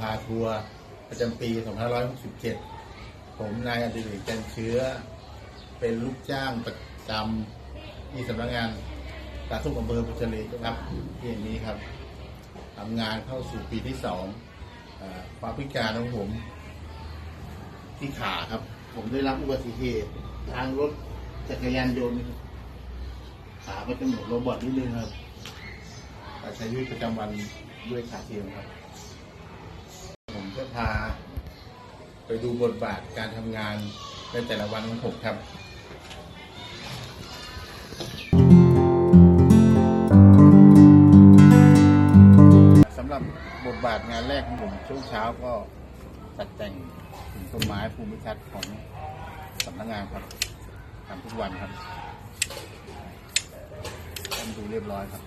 พาทัวร์ประจำปี 2567 ผมนายอดิเรกจันเชื้อ เป็นลูกจ้างประจำที่สำนักงานสาธารณสุขอำเภอพุทธเลครับที่แห่งนี้ครับทำงานเข้าสู่ปีที่สองความพิการของผมที่ขาครับ ผมได้รับอุบัติเหตุทางรถจักรยานยนต์ขาก็จะเหมือนโรบอทนิดนึงครับใช้ชีวิตประจำวันด้วยขาเทียมครับ จะพา ไปดูบทบาทการทำงานในแต่ละวันของผมครับสำหรับบทบาทงานแรกของผมช่วงเช้าก็จัดแต่งถึงต้นไม้ภูมิทัศน์ของสำนักงานครับทำทุกวันครับต้องดูเรียบร้อยครับ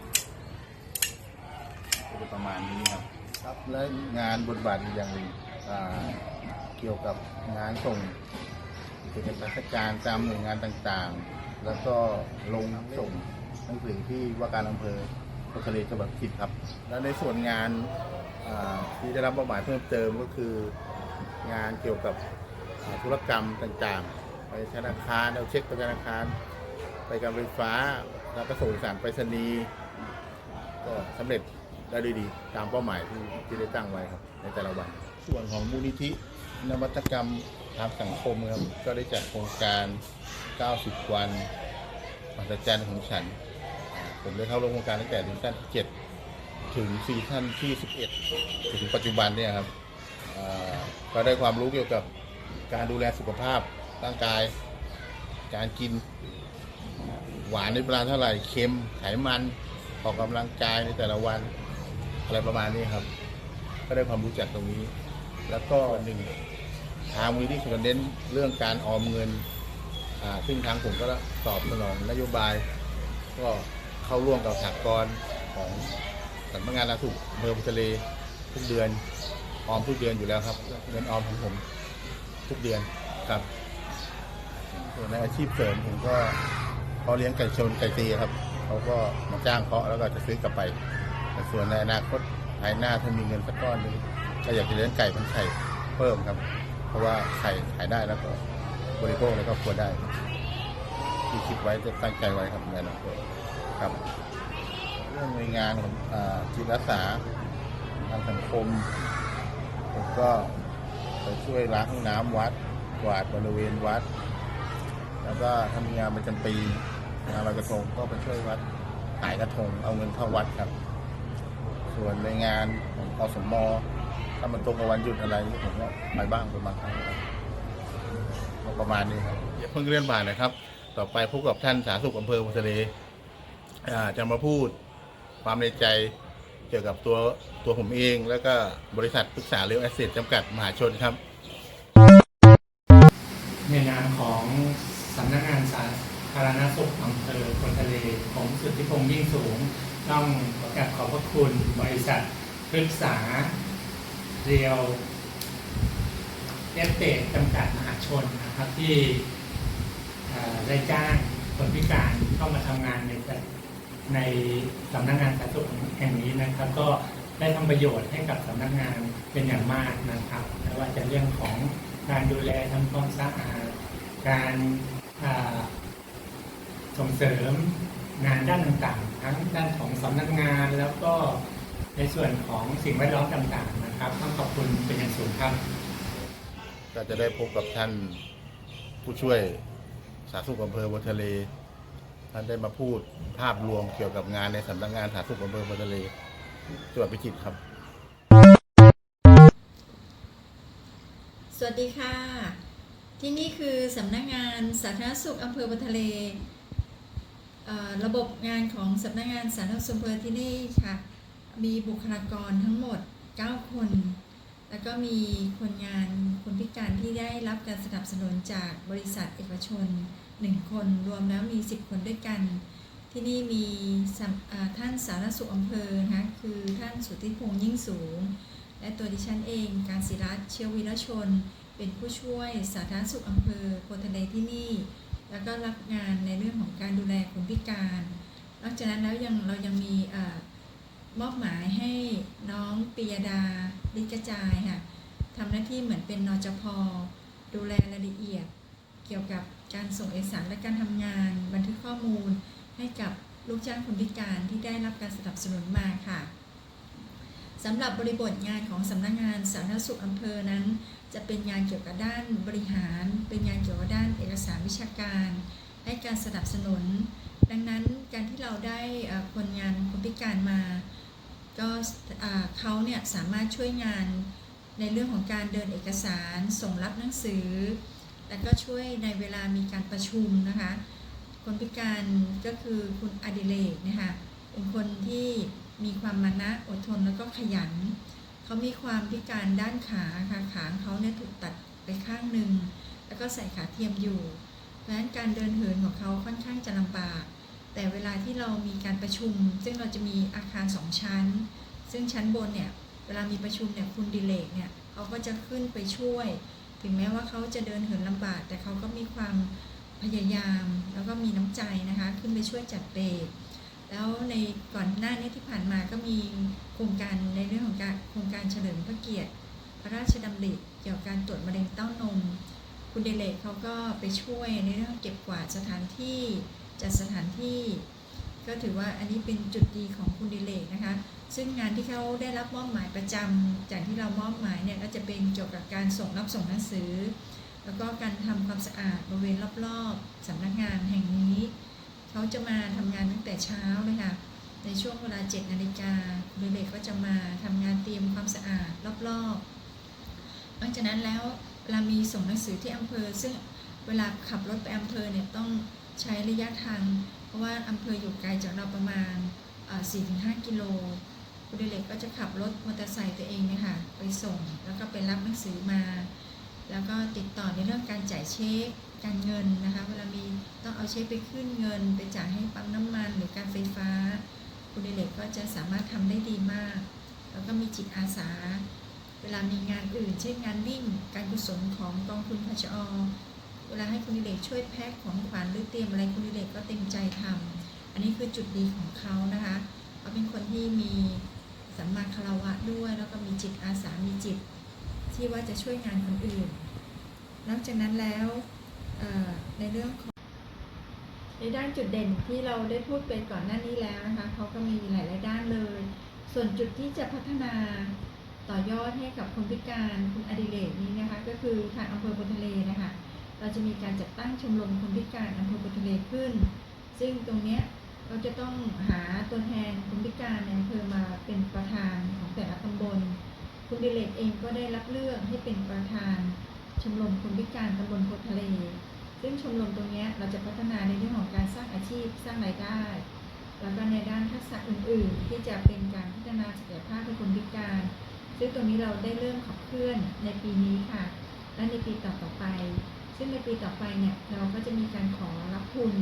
ก็จะประมาณนี้ครับ ครับและงานบทบาทอย่างเกี่ยวกับงานส่งเกี่ยวกับราชการตามหน่วยงานต่างๆ แล้วก็ลงส่งหนังสือที่ว่าการอำเภอโพธิ์ทะเลจังหวัดพิจิตรครับ และในส่วนงานที่ได้รับมอบหมายเพิ่มเติมก็คืองานเกี่ยวกับธุรกรรมต่างๆ ไปธนาคารเอาเช็คไปธนาคาร ไปการไฟฟ้า แล้วก็ส่งสารไปรษณีย์ก็สำเร็จ ได้ด้วยดีตามเป้าหมายที่ที่ได้ตั้งไว้ครับ ในแต่ละวัน ส่วนของมูลนิธินวัตกรรมทางสังคมครับก็ได้จัดโครงการ 90 วันมหัศจรรย์ของฉันอ่าผมได้เข้าร่วมโครงการตั้งแต่ซีซั่นที่7ถึงซีซั่นที่ 11 ถึงปัจจุบันเนี่ยครับอ่าก็ได้ความรู้เกี่ยวกับการดูแลสุขภาพร่างกาย การกิน หวานในปริมาเท่าไหร่เค็มไขมันออกกำลังกายในแต่ละวัน อะไรประมาณนี้ครับ ก็ได้ความรู้จักตรงนี้ แล้วก็หนึ่งทางมูลนิธิส่วนเน้นเรื่องการออมเงินซึ่งทางผมก็ตอบสนองนโยบาย ก็เข้าร่วมกับสากลของสำนักงานสาธารณสุขอำเภอพุทธเลทุกเดือนออมทุกเดือนอยู่แล้วครับ เงินออมของผมทุกเดือนครับ ส่วนในอาชีพเสริมผมก็เพาเลี้ยงไก่ชนไก่ตีครับเขาก็มาจ้างเพาะแล้วก็จะซื้อกลับไป แต่ส่วนในอนาคตภายหน้าถ้ามีเงินสักก้อนนึงก็อยากจะเลี้ยงไก่พันไข่เพิ่มครับ เพราะว่าไข่ขายได้แล้วก็บริโภคแล้วก็ควรได้ที่คิดไว้จะตั้งใจไว้ครับในอนาคตครับ เรื่องในงานของจิตอาสาทางสังคมผมก็ไปช่วยล้างห้องน้ำวัดกวาดบริเวณวัด แล้วก็ทำงานประจำปีงานลอยกระทงก็ไปช่วยวัดขายกระทงเอาเงินเข้าวัดครับ ส่วนในงานของอสมถ้ามันตรงกับวันหยุดอะไรนี่ผมก็ไปบ้างประมาณครั้งประมาณนี้ครับอย่าเพิ่งเลื่อนผ่านนะครับ ต่อไปพบกับท่านสาธารณสุขอำเภอพทธเลจะมาพูดความในใจเกี่ยวกับตัวตัวผมเอง แล้วก็บริษัทปรึกษาเรียลแอสเซทจำกัดมหาชนครับ ในนามของสำนักงานสาธารณสุขอำเภอพทะเล ผมสุทธิพงษ์ยิ่งสูง ต้องขอกราบขอบพระคุณบริษัทปรึกษาเรียวเอสเตจำกัดมหาชนนะครับที่ได้จ้างคนพิการเข้ามาทำงานในในสำนักงานสาธารณสุขแห่งนี้นะครับ ก็ได้ทำประโยชน์ให้กับสำนักงานเป็นอย่างมากนะครับไม่ว่าจะเรื่องของการดูแลทำความสะอาดการส่งเสริม งานด้านต่างๆ ทั้งด้านของสำนักงานแล้วก็ในส่วนของสิ่งแวดล้อมต่างๆนะครับต้องขอบคุณเป็นอย่างสูงครับ ก็จะได้พบกับท่านผู้ช่วยสาธารณสุขอำเภอบัวทะเล ท่านได้มาพูดภาพรวมเกี่ยวกับงานในสำนักงานสาธารณสุขอำเภอบัวทะเลจังหวัดพิจิตรครับ สวัสดีค่ะ ที่นี่คือสำนักงานสาธารณสุขอำเภอบัวทะเลเอ่อ ระบบงานของสำนักงานสาธารณสุขอำเภอที่นี่ค่ะ มีบุคลากรทั้งหมด 9 คน แล้วก็มีคนงานคนพิการที่ได้รับการสนับสนุนจากบริษัทเอกชน 1 คน รวมแล้วมี 10 คนด้วยกัน ที่นี่มีท่านสาธารณสุขอำเภอนะคะคือท่านสุทธิพงษ์ยิ่งสูง และตัวดิฉันเองการศิรัตเชื้อวีรชน เป็นผู้ช่วยสาธารณสุขอำเภอโพธิ์ทะเลที่นี่ แล้วก็รับงานในเรื่องของการดูแลคนพิการ นอกจากนั้นแล้วยังเรายังมีอมอบหมายให้น้องปิยดาปริกระจายค่ะทำหน้าที่เหมือนเป็นนจพดูแลรายละเอียด เกี่ยวกับการส่งเอกสารและการทำงาน บันทึกข้อมูลให้กับลูกจ้างคนพิการที่ได้รับการสนับสนุนมาค่ะสำหรับบริบทงานของสำนักงานสาธารณสุขอำเภอนั้น จะเป็นงานเกี่ยวกับด้านบริหาร เป็นงานเกี่ยวกับด้านเอกสารวิชาการให้การสนับสนุน ดังนั้นการที่เราได้คนงานคนพิการมา ก็เขาเนี่ยสามารถช่วยงานในเรื่องของการเดินเอกสาร ส่งรับหนังสือ แล้วก็ช่วยในเวลามีการประชุมนะคะ คนพิการก็คือคุณอดิเรกนะคะเป็นคนที่มีความมานะอดทนแล้วก็ขยัน เขามีความพิการด้านขาค่ะขางเขาเนี่ยถูกตัดไปข้างหนึ่ง แล้วก็ใส่ขาเทียมอยู่ เพราะฉะนั้นการเดินเหินของเขาค่อนข้างจะลำบาก แต่เวลาที่เรามีการประชุม ซึ่งเราจะมีอาคารสองชั้น ซึ่งชั้นบนเนี่ยเวลามีประชุมเนี่ยคุณดิเลกเนี่ยเขาก็จะขึ้นไปช่วย ถึงแม้ว่าเขาจะเดินเหินลำบาก แต่เขาก็มีความพยายามแล้วก็มีน้ำใจนะคะ ขึ้นไปช่วยจัดเปรย์ แล้วในก่อนหน้านี้ที่ผ่านมาก็มีโครงการในเรื่องของการโครงการเฉลิมพระเกียรติ พระราชดำริเกี่ยวกับการตรวจมะเร็งเต้านม คุณเดเลกเขาก็ไปช่วยในเรื่องเก็บกวาดสถานที่จัดสถานที่ ก็ถือว่าอันนี้เป็นจุดดีของคุณเดเลกนะคะ ซึ่งงานที่เขาได้รับมอบหมายประจำจากที่เรามอบหมายเนี่ยก็จะเป็นเกี่ยวกับการส่งรับส่งหนังสือ แล้วก็การทำความสะอาดบริเวณรอบๆสำนักงานแห่งนี้ เขาจะมาทำงานตั้งแต่เช้าเลยค่ะ ในช่วงเวลา7นาฬิกาคุณเดเลกก็จะมาทำงานเตรียมความสะอาดรอบๆหลังจากนั้นแล้วเวลามีส่งหนังสือที่อำเภอ ซึ่งเวลาขับรถไปอำเภอเนี่ยต้องใช้ระยะทาง เพราะว่าอำเภออยู่ไกลจากเราประมาณ 4-5 กิโลคุณเด็กก็จะขับรถมอเตอร์ไซค์ตัวเองเนี่ยค่ะไปส่งแล้วก็ไปรับหนังสือมา แล้วก็ติดต่อในเรื่องการจ่ายเช็ค การเงินนะคะเวลามีต้องเอาเช็คไปขึ้นเงิน ไปจ่ายให้ปั๊มน้ำมัน หรือการไฟฟ้า คุณเดเล็กก็จะสามารถทำได้ดีมาก แล้วก็มีจิตอาสา เวลามีงานอื่น เช่นงานวิ่งการกุศลของกองทุนพชอเวลาให้คุณดิเลกช่วยแพ็คของขวัญหรือเตรียมอะไรคุณดิเลกก็เต็มใจทำอันนี้คือจุดดีของเขานะคะเขาเป็นคนที่มีสัมมาคารวะด้วย แล้วก็มีจิตอาสามีจิต ที่ว่าจะช่วยงานคนอื่นนอกจากนั้นแล้ว ในเรื่องของในด้านจุดเด่นที่เราได้พูดไปก่อนหน้านี้แล้วนะคะเขาก็มีหลายๆด้านเลย ส่วนจุดที่จะพัฒนาต่อยอดให้กับคนพิการคุณอดิเรกนี้นะคะ ก็คือทางอำเภอบนทะเลนะคะ เราจะมีการจัดตั้งชมรมคนพิการอำเภอบนทะเลขึ้น ซึ่งตรงเนี้ยเราจะต้องหาตัวแทนคนพิการในอำเภอมาเป็นประธานของแต่ละตำบล คุณดิเลกเองก็ได้รับเลือกให้เป็นประธานชมรมคนพิการตำบลโพทะเล ซึ่งชมรมตรงนี้เราจะพัฒนาในเรื่องของการสร้างอาชีพสร้างรายได้ แล้วก็ในด้านทักษะอื่น ๆ ที่จะเป็นการพัฒนาศักยภาพให้คนพิการ ซึ่งตรงนี้เราได้เริ่มขับเคลื่อนในปีนี้ค่ะ และในปีต่อๆไป ซึ่งในปีต่อไปเนี่ยเราก็จะมีการขอรับทุน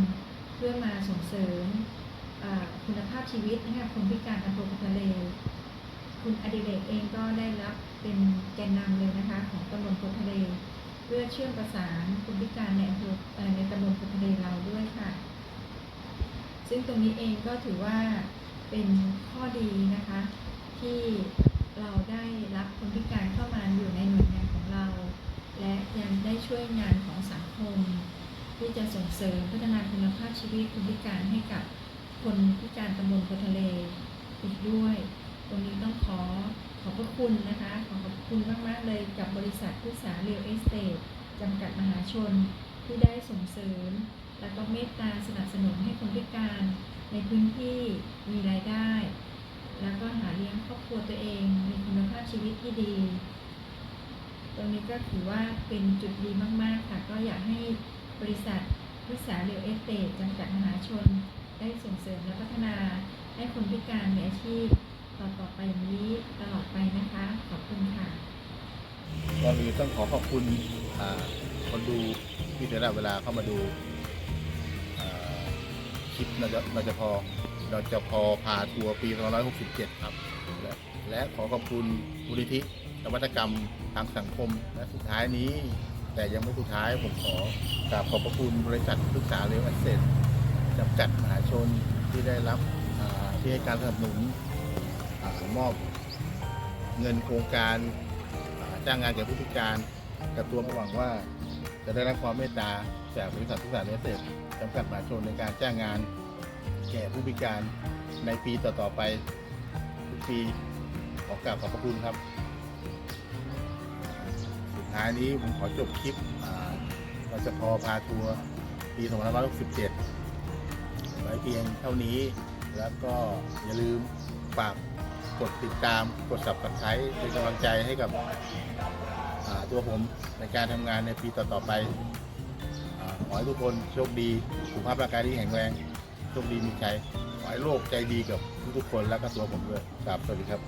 เพื่อมาส่งเสริมคุณภาพชีวิตนะคะคนพิการอำเภอทะเลคุณอดิเรกเองก็ได้รับเป็นแกนนำเลยนะคะของตำบลพุทะเล พื่อเชื่อมประสานคนพิการในอำเภอในตำบลพุทะเลเราด้วยค่ะ ซึ่งตรงนี้เองก็ถือว่าเป็นข้อดีนะคะ ที่เราได้รับคนพิการเข้ามาอยู่ในหน่วยงานของเรา และยังได้ช่วยงานของสังคม ที่จะส่งเสริมพัฒนาคุณภาพชีวิตคนพิการให้กับคนพิการตำบลพธิ์ทะเลอีกด้วย ตรงนี้ต้องขอ ขอบพระคุณนะคะ ขอขอบคุณมาก ๆ เลยกับบริษัทพุทธาเรียลเอสเตทจำกัดมหาชนที่ได้ส่งเสริม และก็เมตตาสนับสนุนให้คนพิการ ในพื้นที่มีรายได้ แล้วก็หาเลี้ยงครอบครัวตัวเอง มีคุณภาพชีวิตที่ดี ตรงนี้ก็ถือว่าเป็นจุดดีมาก ๆ ค่ะ ก็อยากให้บริษัทพุทธาเรียลเอสเตทจำกัดมหาชน ได้ส่งเสริมและพัฒนาให้คนพิการมีอาชีพ ต่อๆไปอย่างนี้ตลอดไปนะคะ ขอบคุณค่ะก็มีต้องขอขอบคุณคนดูที่เสียเวลาเข้ามาดูคลิปนจนจะพนจะพอพาทัวร์ปี 2567 ครับ และและขอขอบคุณมูลนิธินวัตกรรมทางสังคม และสุดท้ายนี้ แต่ยังไม่สุดท้ายผมขอกราบขอบพระคุณบริษัทปรึกษาเรียวแอสเซทจำกัดมหาชนที่ได้รับที่ให้การสนับสนุน มอบเงินโครงการจ้างงานแก่ผู้พิการกับตัวหวังว่า จะได้รับความเมตตาจากบริษัททุกสารเกษตรจำกัดมหาชนในการจ้างงานแก่ผู้พิการในปีต่อๆไปทุกปีขอกราบขอบพระคุณครับ สุดท้ายนี้ผมขอจบคลิปเราจะพอพาทัวร์ปี2567ไว้เพียงเท่านี้แล้วก็อย่าลืมฝาก กดติดตามกด subscribe เป็นกำลังใจให้กับตัวผมในการทำงานในปีต่อๆไปอขอให้ทุกคนโชคดีสุขภาพร่างกายที่แข็งแรงโชคดีมีชัยขอให้โลกใจดีกับทุกๆคนและก็ตัวผมด้วยครับสวัสดีครับ